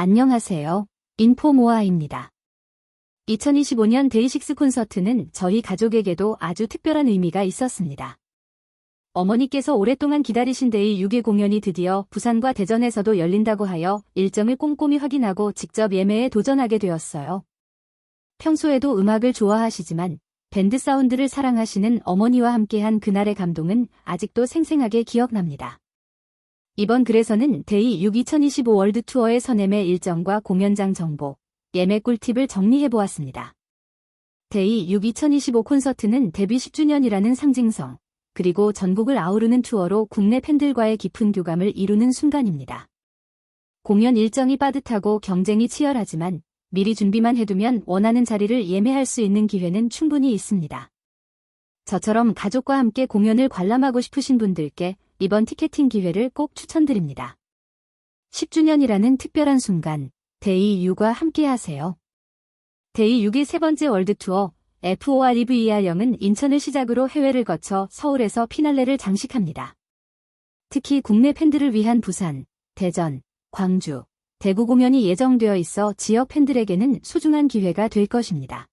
안녕하세요. 인포모아입니다. 2025년 데이식스 콘서트는 저희 가족에게도 아주 특별한 의미가 있었습니다. 어머니께서 오랫동안 기다리신 데이 6일 공연이 드디어 부산과 대전에서도 열린다고 하여 일정을 꼼꼼히 확인하고 직접 예매에 도전하게 되었어요. 평소에도 음악을 좋아하시지만 밴드 사운드를 사랑하시는 어머니와 함께한 그날의 감동은 아직도 생생하게 기억납니다. 이번 글에서는 데이 6 2025 월드 투어의 선엠의 일정과 공연장 정보, 예매 꿀팁을 정리해보았습니다. 데이 6 2025 콘서트는 데뷔 10주년이라는 상징성, 그리고 전국을 아우르는 투어로 국내 팬들과의 깊은 교감을 이루는 순간입니다. 공연 일정이 빠듯하고 경쟁이 치열하지만 미리 준비만 해두면 원하는 자리를 예매할 수 있는 기회는 충분히 있습니다. 저처럼 가족과 함께 공연을 관람하고 싶으신 분들께 이번 티켓팅 기회를 꼭 추천드립니다. 10주년이라는 특별한 순간, 데이 6과 함께 하세요. 데이 6의 세 번째 월드 투어 FOREVER0은 인천을 시작으로 해외를 거쳐 서울에서 피날레를 장식합니다. 특히 국내 팬들을 위한 부산, 대전, 광주, 대구 공연이 예정되어 있어 지역 팬들에게는 소중한 기회가 될 것입니다.